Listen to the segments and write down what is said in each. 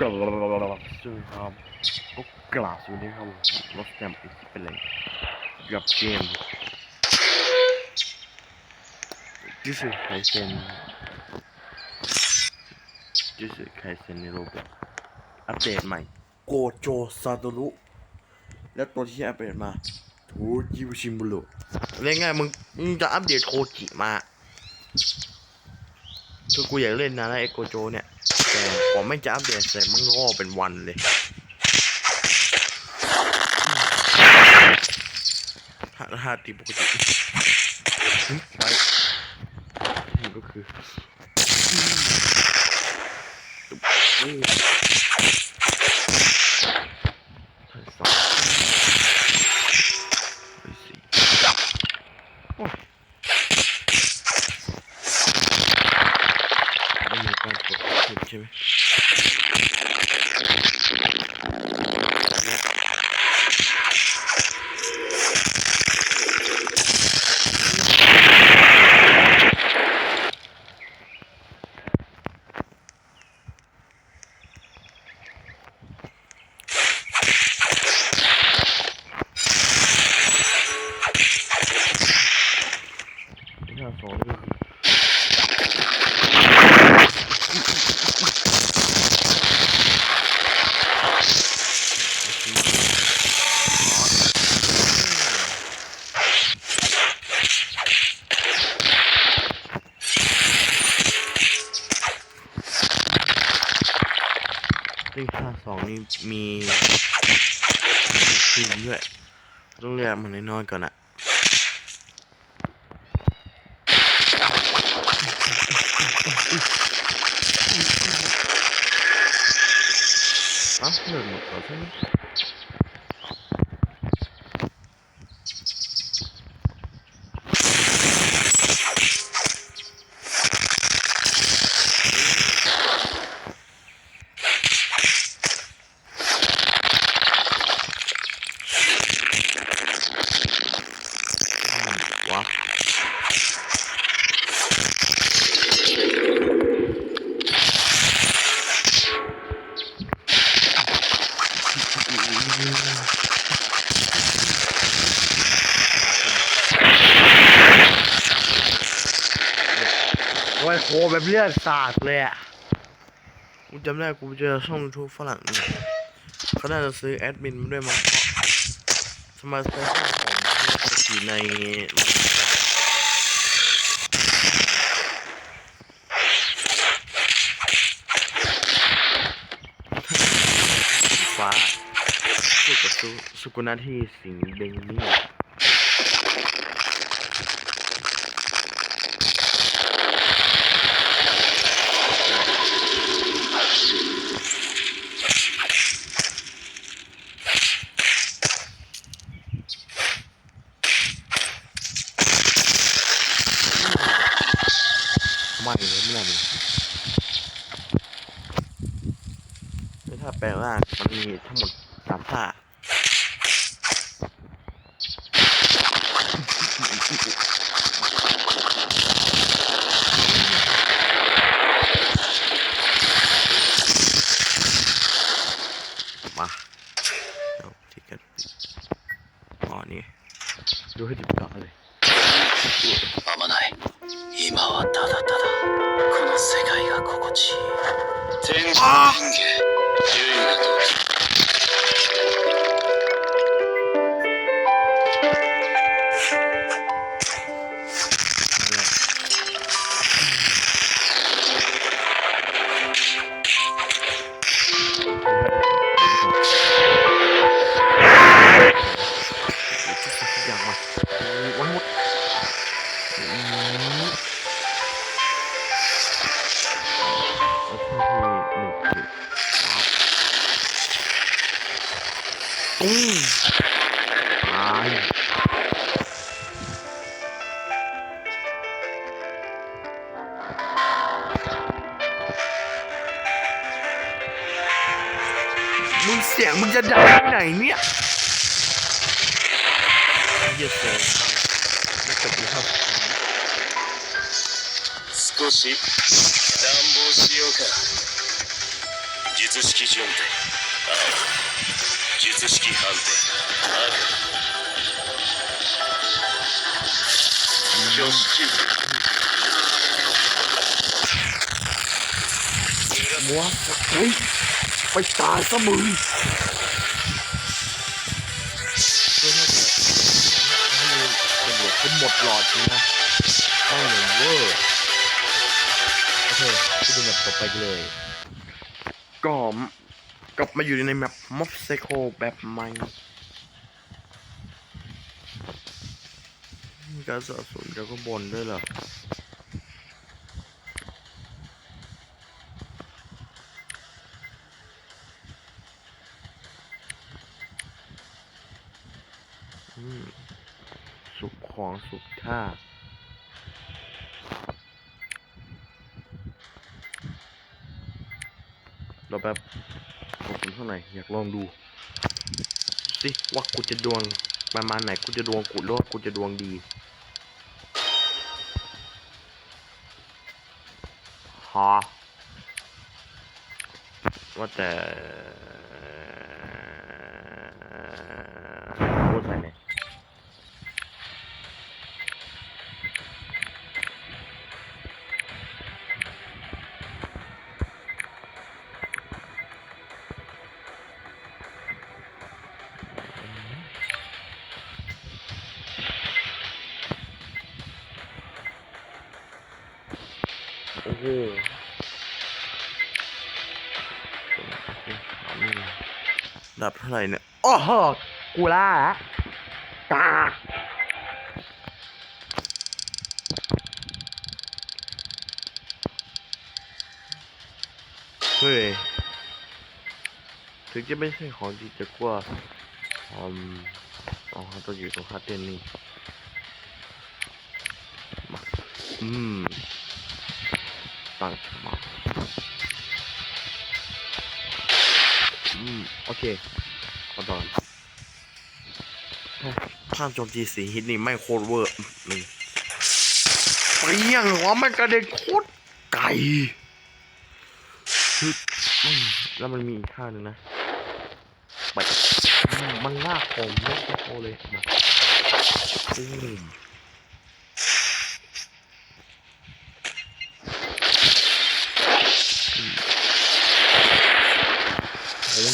กลับสวัสดีครับก็กราบสวัสดีครับรถแจมอีกเป็นเลยกับเกมจิสึไคเซนจิสึไคเซนในโรบอทอัปเดตใหม่ โกโจซาโตรุแล้วตัวที่อัปเดตมาโทจิวชิมบุโรเรียง่ายมึงมึงจะอัปเดตโทจิมาคือกูอยากเล่นนะไอ้โกโจเนี่ย ผมไม่จะอัปเดตเสร็จมันก็เป็นวันเลยฮาฮาติปกติไปนี่ก็คือตุ๊บอู้ใช่สองไปสี่โอ้ยไม่มีการกดผิดใช่ไหม หน้าสองนี่คือเลขห้ มีทีมีซีนด้วยต้องเรียกมันน้อยๆก่อนอะอ้าวเลิกหมดแล้วใช่ไหมอืมวะโอ้ยโค แบบเลือดสาดเลยอะกูจำได้กูเจอช่องทูบฝรั่งเนี่ยเขาน่าจะซื้อแอดมินมาด้วยมั้งเพราะสมาชิกของสกีในฟ้าสู้กับสุสุกุนาที่สิงเบงนี่ จะดังไปไหนเนี่ยเหี้ยเสียงไม่จบแล้ว 少し暖房しようか術 術式順手青術式判定赤挙式 มัวเฮ้ยไปตายซะมึง หมดหลอดจริงนะต้องอย่างเวอร์โอเคไปดูแบบต่อไปเลย ก็กลับมาอยู่ในแมปม็อบไซโคแบบใหม่การสะสมจากข้างบนด้วยเหรอ ของสุกท่าเราแบบกดเท่าไหร่อยากลองดูสิว่ากูจะดวงประมาณไหนกูจะดวงกูรอว่ากูจะดวงดีฮะว่าแต่ โอ้โหดับเท่าไหร่เนี่ยโอ้โหกูล่าละกากเฮ้ย ถึงจะไม่ใช่ของดีแต่กว่าอืมอ๋อต้องอยู่ตรงคาเต้นนี่มาอืม ตั้งมาอืมโอเคมาตอนภาพโจมตีสีฮิตนี่ไม่โคตรเวอร์นี่เปรี้ยงหัวมันกระเด็นโคตรไกลคืออืมแล้วมันมีอีกท่าหนึงนะไปอืมมันลากผมลากโคเลยมาอื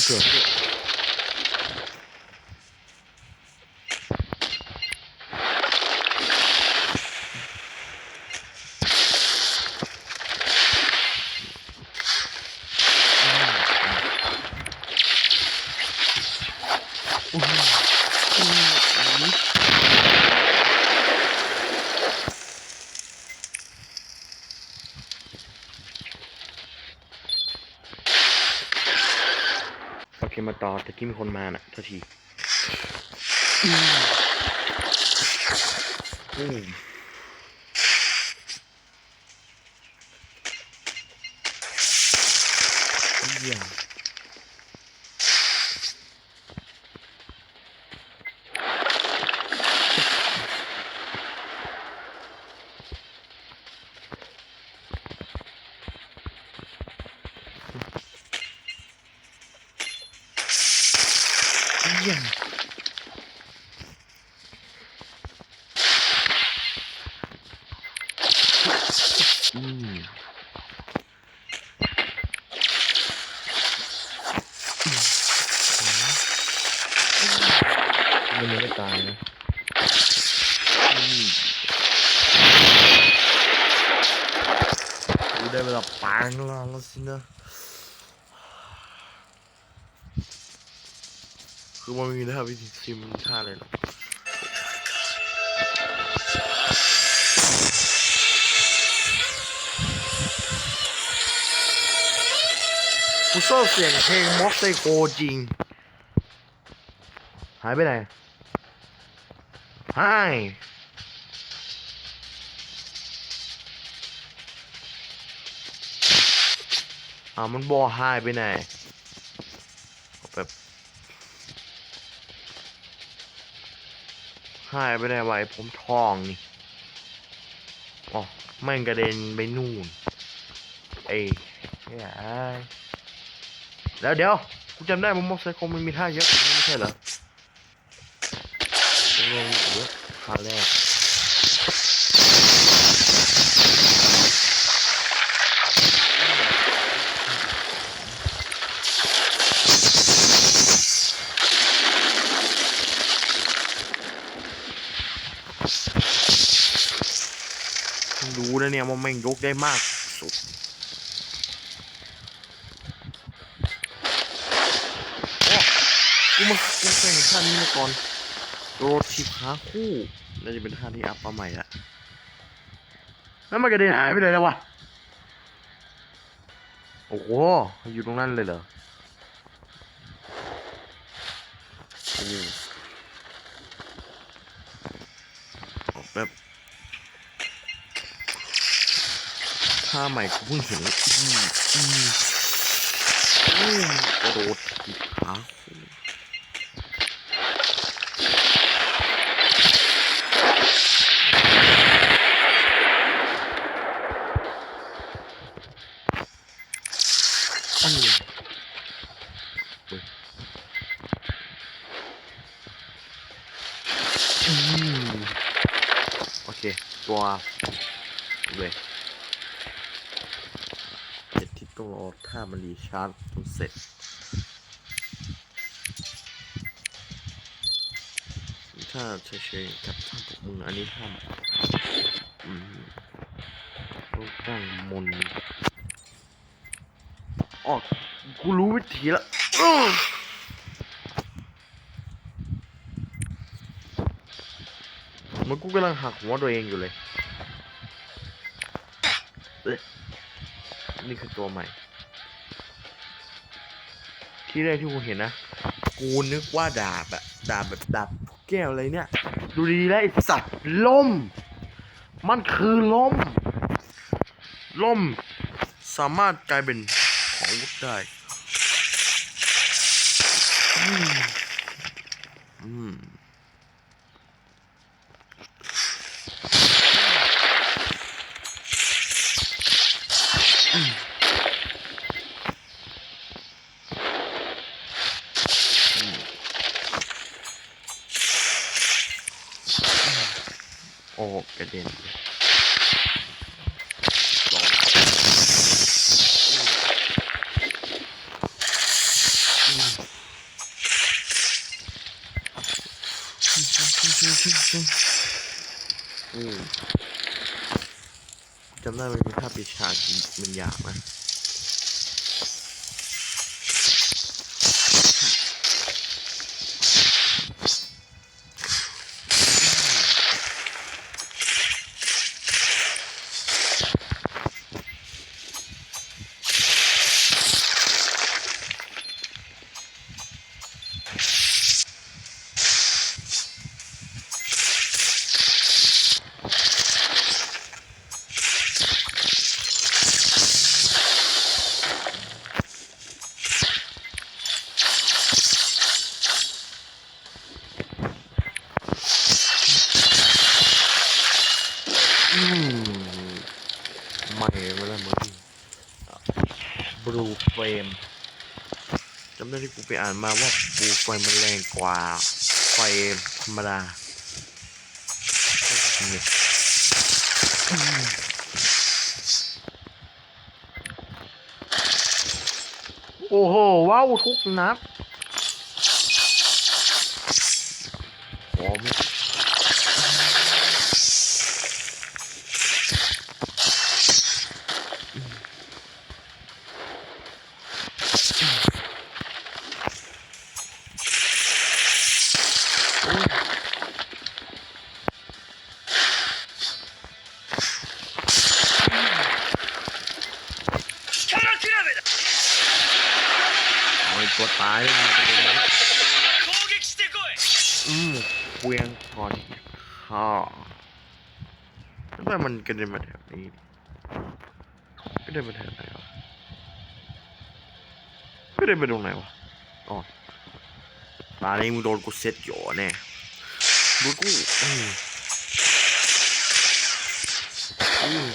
มโอ้วันเกิดเขาด้วยอืมอืมอืม ต่อตะกี้มีคนมาน่ะโทษทีอืม เยี่ยมอืมมันยังไม่ตายนะอืมกูได้เวลาปางล่างแล้วสินะ คือมันมีท่าวิธีชิมท่าอะไรหรอกกูชอบเสียงเพลงม็อกไซโคจริง หายไปไหนหายอ่ามันบอหายไปไหน หายไปไหนไวผมทองนี่อ๋อแม่งกระเด็นไปนู่นเอ้ยเฮ้ยแล้วเดี๋ยวกูจำได้ว่าม็อกไซโคมันมีท่าเยอะไม่ใช่เหรอยังไงเยอะท่าแรก รู้นะเนี่ยว่าแม่งยกได้มากสุดโอ้กูมากูเคยเห็นท่านี้มาก่อนโรดทิปขาคู่น่าจะเป็นท่าที่อัพมาใหม่ละแล้วมันกระเด็นหายไปเลยแล้ววะโอ้โหอยู่ตรงนั้นเลยเหรอ ท่าใหม่กูเพิ่งเห็นอืมอืมอืมกระโดดถีบขา ชาร์จจนเสร็จถ้าเฉยๆกับท่าพวกมึงอันนี้ท่าอืมรูปร่างมนออกกูรู้วิธีละอื้อเหมันกูกำลังหักหัวตัวเองอยู่เลยเอ๊ะนี่คือตัวใหม่ ที่แรกที่กูเห็นนะ กูนึกว่าดาบอะดาบแบบดาบแก้วอะไรเนี่ย ดูดีๆแล้วไอสัตว์ล่ม มันคือล่มล่ม สามารถกลายเป็นของวุธได้ หกกระเด็นสองอืมจำได้มันมีภาพปิดฉากินมันอยากนะอืมใหม่มาแล้วมึงบลูเฟรมจำ ได้ที่กูไปอ่านมาว่าปูไฟมันแรงกว่าไฟธรรมดาโอ้โหว้าวทุกนัด ก็เดินมาแถวนี้ก็เดินมาแถวไหนวะก็เดินไปตรงไหนวะอ๋อตานี้มึงโดนกูเซ็ตหยอแน่ดูกูอืมอืม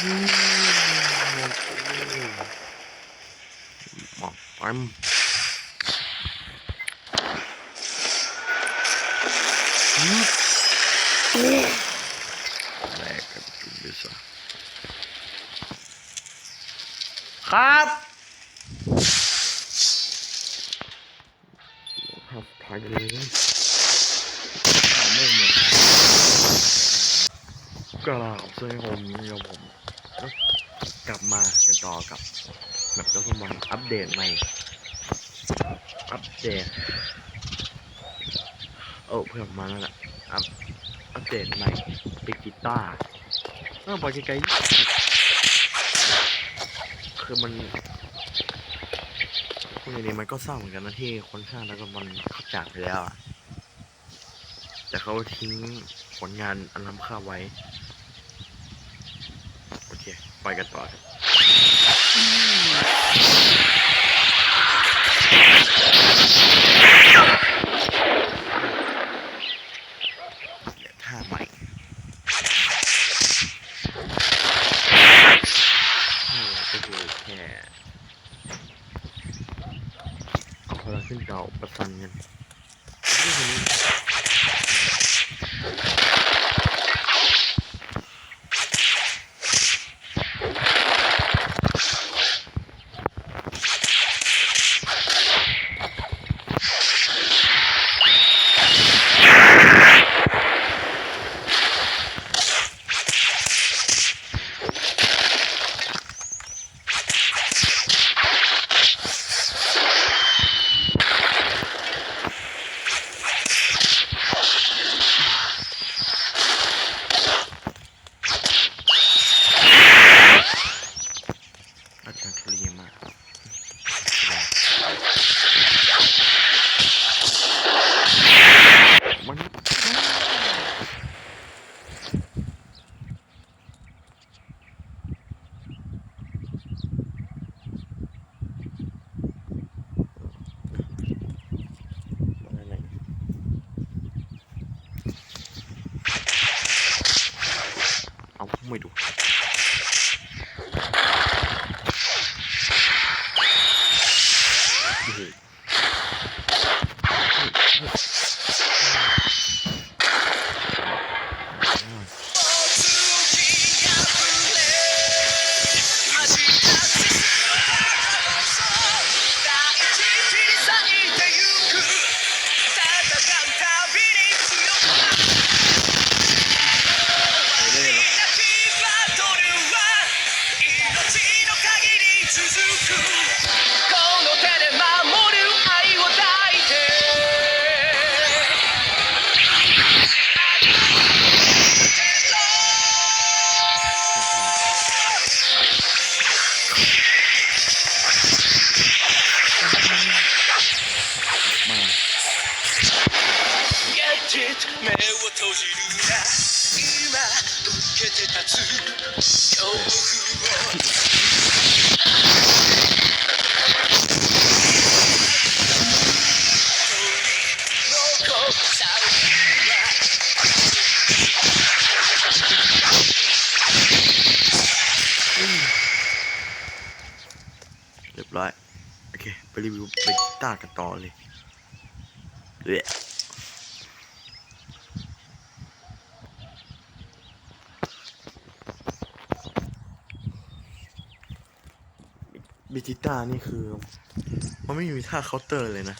อืมอืม กราบสวัสดีผมนะครับผมกลับมากันต่อกับแบบเจ้าสมบัติอัปเดตใหม่ อัปเดตเออเพื่อนมาแล้วแหละอัปอัปเดตใหม่ปิกีตาร์เออปล่อยไกลๆคือมันพูดอย่างนี้มันก็เศร้าเหมือนกันนะที่คนสร้างแล้วก็มันเขาจากไปแล้วอะแต่เขาทิ้งผลงานอันล้ำค่าไว้ เคไปกันต่อครับเดี๋ยวท่าใหม่ท่าก็คือแค่เอาพลังขึ้นเก่าประสันกันนี่คนนี้ อาจารย์ทุเรียนมากมันมันอะไรเอาไม่ดู โอ้โห ไ目を閉じるな今受けて立つ恐怖を残さは เรียบร้อย โอเค ไปรีวิวเบจิต้ากันต่อเลยเละ บิจิต้านี่คือ มันไม่มีท่าเคาน์เตอร์เลยนะ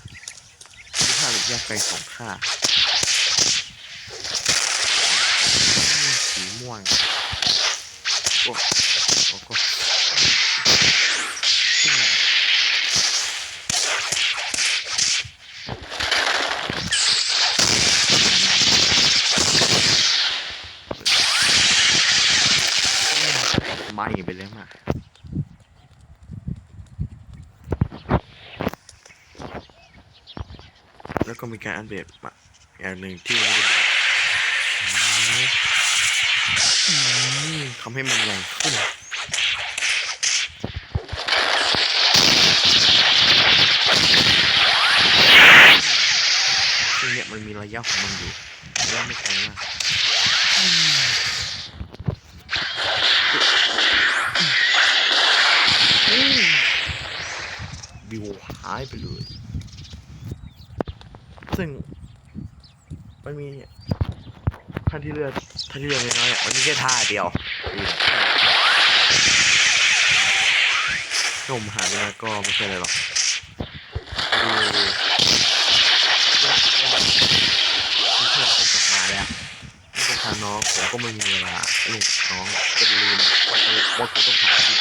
มีท่าแบบแยกไกลสองท่าสีม่วงโอ้โอ้ก็ไหม้ไปเลยมาแล้วก็ มีการอัปเดตมาอย่างหนึ่งที่ทำให้มันแรงขึ้นซึ่งเนี่ยมันมีระยะของมันอยู่ระยะไม่ไกลมากบิวหายไปเลย ซึ่ง มันมีท่านที่เลือกท่านที่เลือกน้อยๆมันมีแค่ท่าเดียวชมหายไปแล้วก็ไม่ใช่อะไรหรอกดูว่าว่าที่เพื่อนเขากลับมาแล้วนี่ก็พาน้องผมก็ไม่มีเวลาลูกน้องจนลืมว่าว่ากูต้องถ่ายคลิป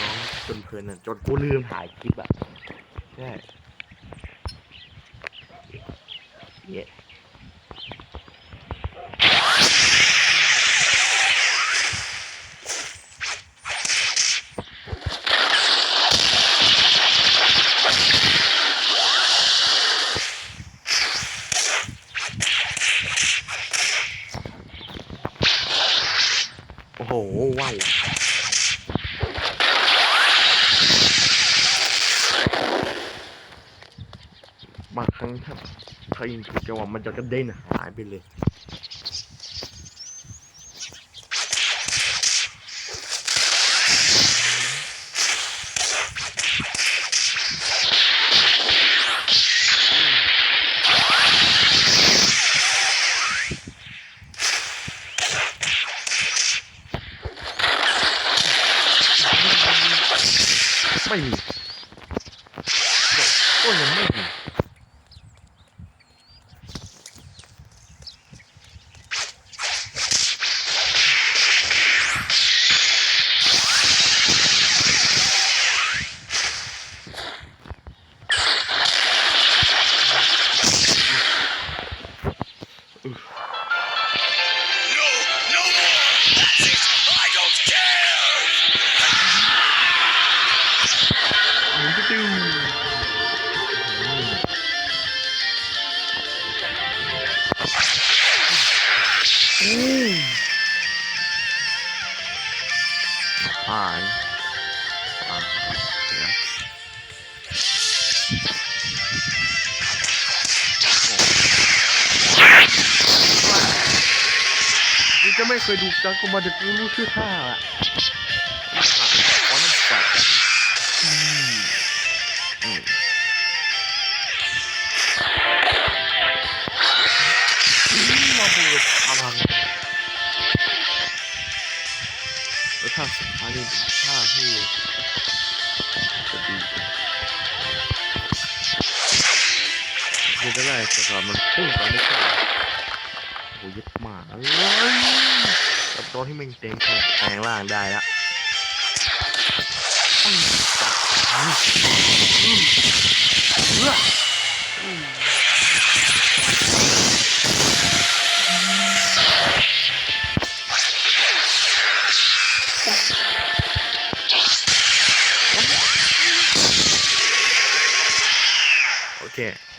น้องจนเพลินจนกูลืมถ่ายคลิปอะใช่ เย้โอ้โห ว้าว บางครั้งถ้าถ้า ยิงถูกจังหวะมันจะกระเด็นหายไปเลยไม่มี ติวอืมผ่านอ่าเดี๋ยวกูจะไม่เคยดูจักกูมาแต่กูรู้ชื่อท่าอะ แล้วท่าสุดท้านี่เป็นท่าที่จะดีคือก็ได้แต่ก่อนมันพุ่งไปไม่ใช่โอ้ยดหมาเลยกับตัวที่มันเต็มแปลงร่างได้ละอืม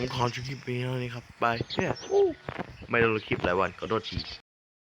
ผมขอจบคลิปนี้เท่านี้ครับบายเนี่ยไม่ได้ลงคลิปหลายวันขอโทษที